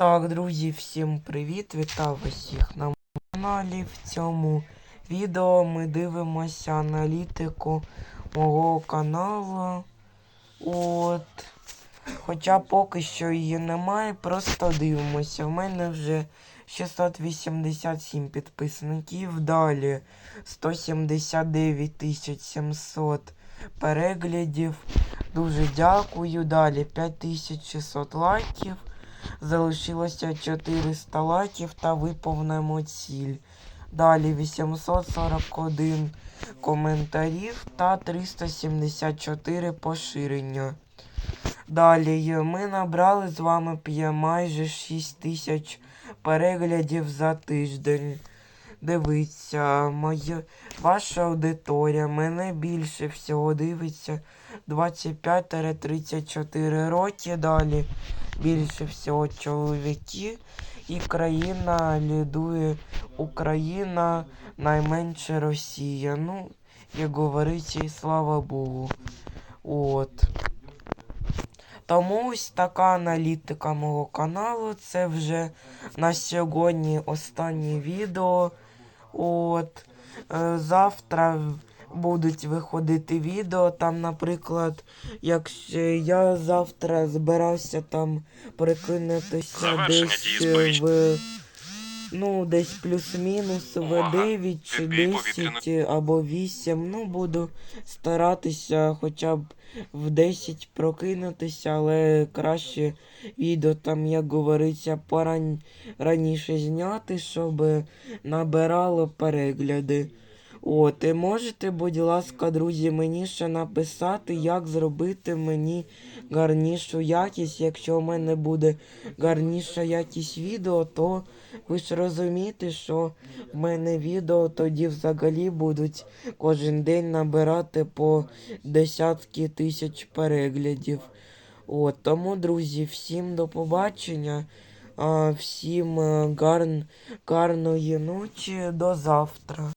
Так, друзі, всім привіт! Вітаю усіх на каналі. В цьому відео ми дивимося аналітику мого каналу. От. Хоча поки що її немає, просто дивимося. У мене вже 687 підписників. Далі 179 700 переглядів. Дуже дякую. Далі 5600 лайків. Залишилося 400 лайків та виповнимо ціль. Далі 841 коментарів та 374 поширення. Далі ми набрали з вами майже 6 тисяч переглядів за тиждень. Дивіться, моя, ваша аудиторія мене більше всього дивиться 25-34 роки. Далі більше всього чоловіки. І країна лідує Україна, найменше Росія. Ну, як говориться, і слава Богу. От. Тому ось така аналітика мого каналу. Це вже на сьогодні останнє відео. От. Е, завтра будуть виходити відео. Там, наприклад, якщо я завтра збирався там перекинутися десь е, в. Ну, десь плюс-мінус в Увага! 9 чи Відбій 10 або 8. Ну, буду старатися хоча б в 10 прокинутися, але краще відео там, як говориться, порань... раніше зняти, щоб набирало перегляди. От, і можете, будь ласка, друзі, мені ще написати, як зробити мені гарнішу якість. Якщо у мене буде гарніша якість відео, то ви ж розумієте, що в мене відео тоді взагалі будуть кожен день набирати по десятки тисяч переглядів. От, тому, друзі, всім до побачення. Всім е, гарн, гарної ночі, до завтра.